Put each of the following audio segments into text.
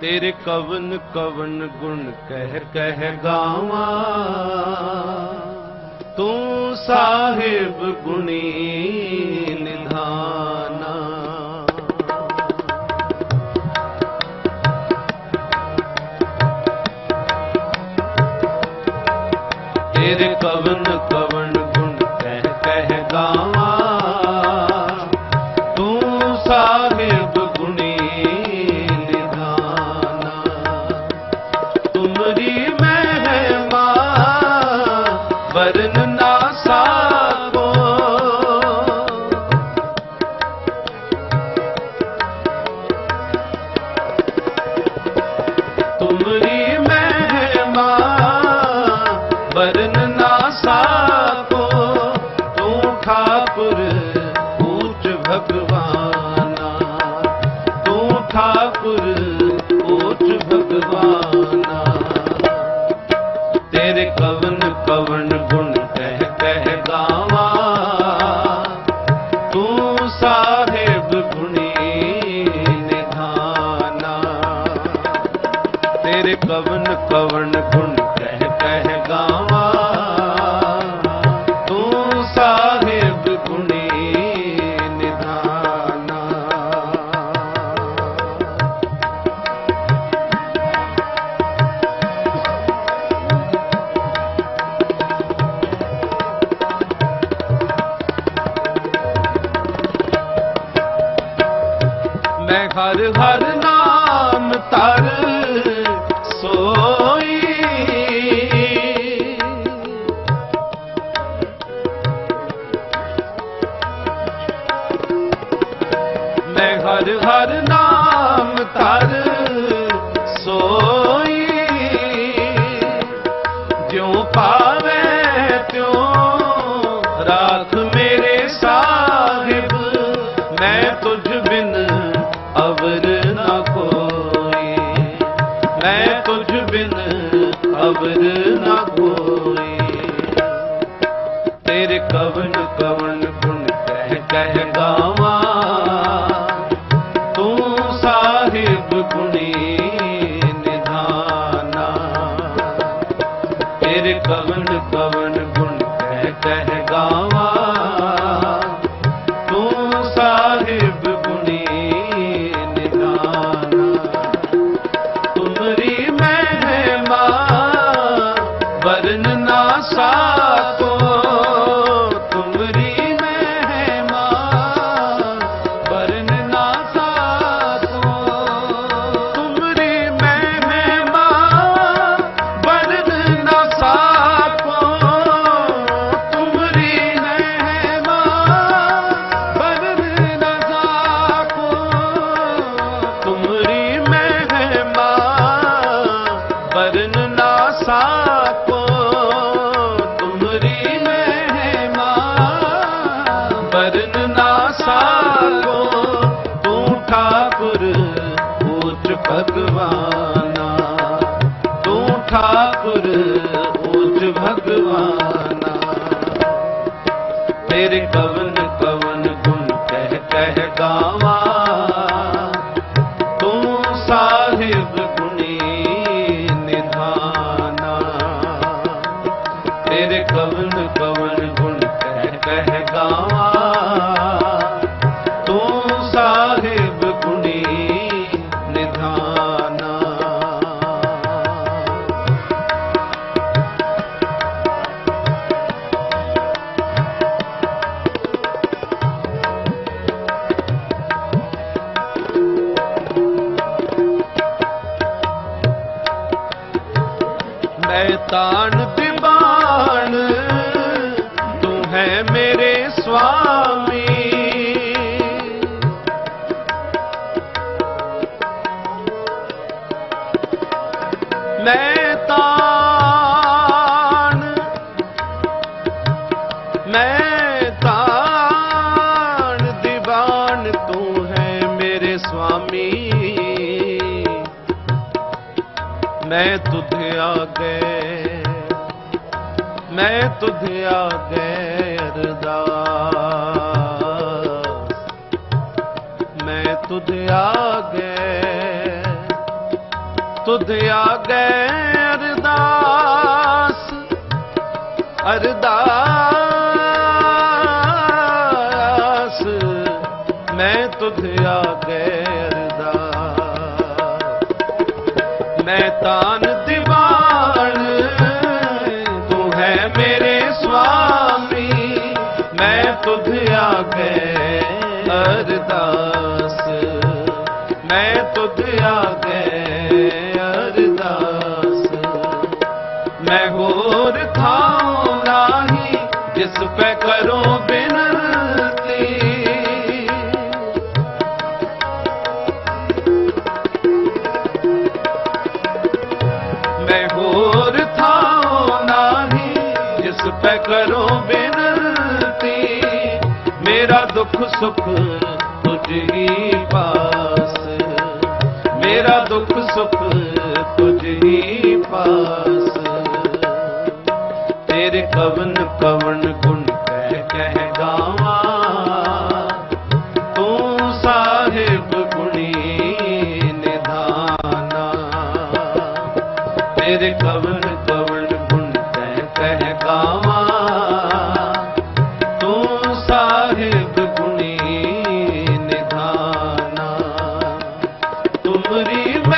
ਤੇਰੇ ਕਵਨ ਕਵਨ ਗੁਣ ਕਹਿ ਕਹਿ ਗਾਵਾਂ। ਤੂੰ ਸਾਹਿਬ ਗੁਣੀ ਨਿਧਾਨਾ। ਤੇਰੇ ਕਵਨ ਕਵਨ ਗੁਣ ਕਹਿ ਕਹਿ ਗਾਵਾਂ। ਤੂੰ ਸਾਹਿਬ ਪਵਨ ਗੁਣ ਕਹਿ ਕਹਿ ਗਾਵਾ। ਤੂੰ ਸਾਹਿਬ ਗੁਣੀ ਮੈਂ ਹਰ ਹਰ ਨਾਮ ਤਰ ਸੋ सार ਠਾਕੁਰ ਪੂਜ ਭਗਵਾਨ। ਮੈਂ ਤੁਧ ਆਗੇ, ਮੈਂ ਤੁਧ ਆਗੇ ਅਰਦਾਸ। ਮੈਂ ਤੁਧ ਆਗੇ ਤੁਧ ਆਗੇ ਅਰਦਾਸ ਅਰਦਾਸ। ਮੈਂ ਤੁਧ ਆਗੇ ਅਰਦਾਸ। ਮੈਂ ਤੂੰ ਹੈ ਮੇਰੇ ਸੁਆਮੀ ਮੈਂ ਤੁਧ ਆਗੇ ਅਰਦਾਸ। ਮੈਂ ਤੁਧ ਆਗੇ ਅਰਦਾਸ। ਮੈਂ ਹੋਰ ਥਾਉ ਨਾਹੀ ਜਿਸ ਪੈ ਕਰੋ ਬਿਨ ਸੁਖ ਤੁਝ ਹੀ ਪਾਸ। ਮੇਰਾ ਦੁੱਖ ਸੁਖ ਤੁਝ ਹੀ ਪਾਸ। ਤੇਰੇ ਕਵਨ ਕਵਨ 明白。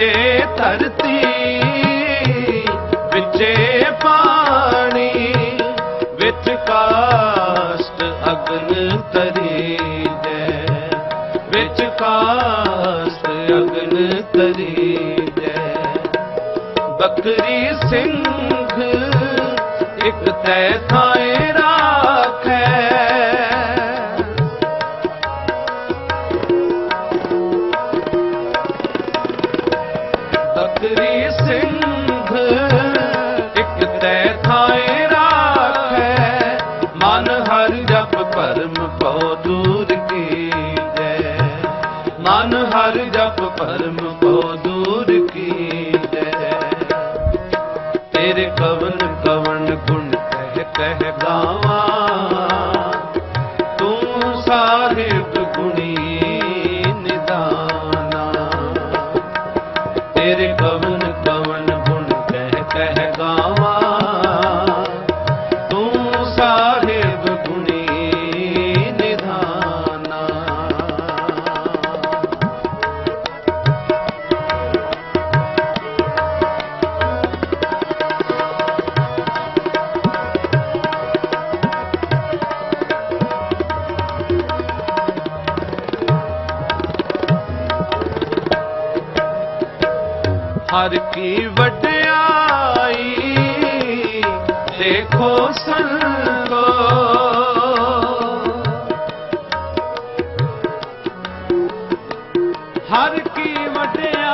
ਵਿੱਚੇ ਧਰਤੀ ਵਿੱਚੇ ਪਾਣੀ, ਵਿੱਚ ਕਾਸ਼ਟ ਅਗਨ ਤਰੀ ਦੇ। ਵਿੱਚ ਕਾਸ਼ਟ ਅਗਨ ਤਰੀ ਦੇ। ਬੱਕਰੀ ਸਿੰਘ ਇੱਕ ਤੈ ਥਾਂ ਸਹਿਬਾਵਾਂ ਹਮਾਰ ਕੀ ਵਟਿਆਈ ਦੇਖੋ ਸੰਗੋ। ਹਰ ਕੀ ਵਟਿਆ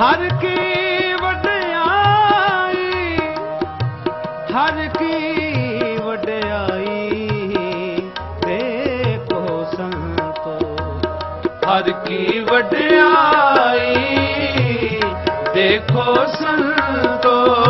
ਹਰ ਕੀ ਵਡਿਆਈ ਹਰ ਕੀ ਵਡਿਆਈ ਦੇਖੋ ਸੰਤੋ। ਹਰ ਕੀ ਵਡਿਆਈ ਦੇਖੋ ਸੰਤੋ।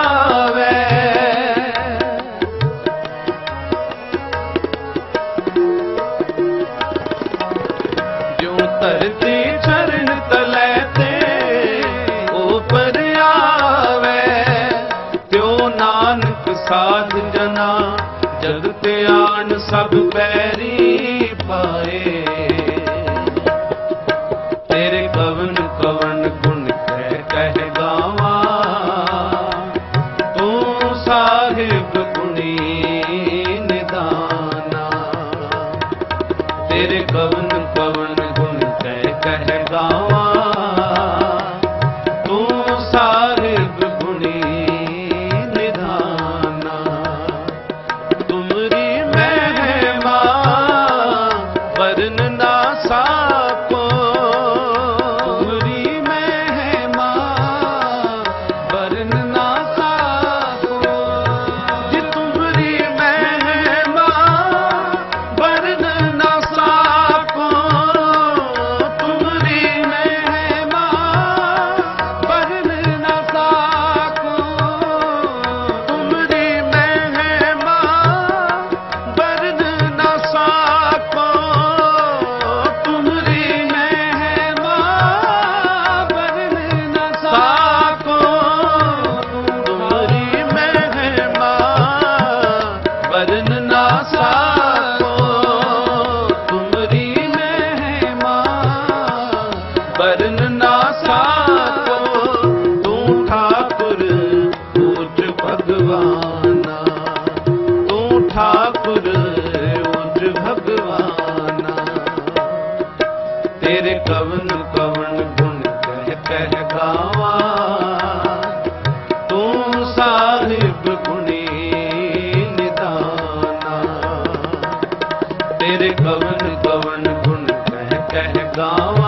very ਤੇਰੇ ਕਵਨ ਕਵਨ ਗੁਣ ਕਹਿ ਕਹਿ ਗਾਵਾਂ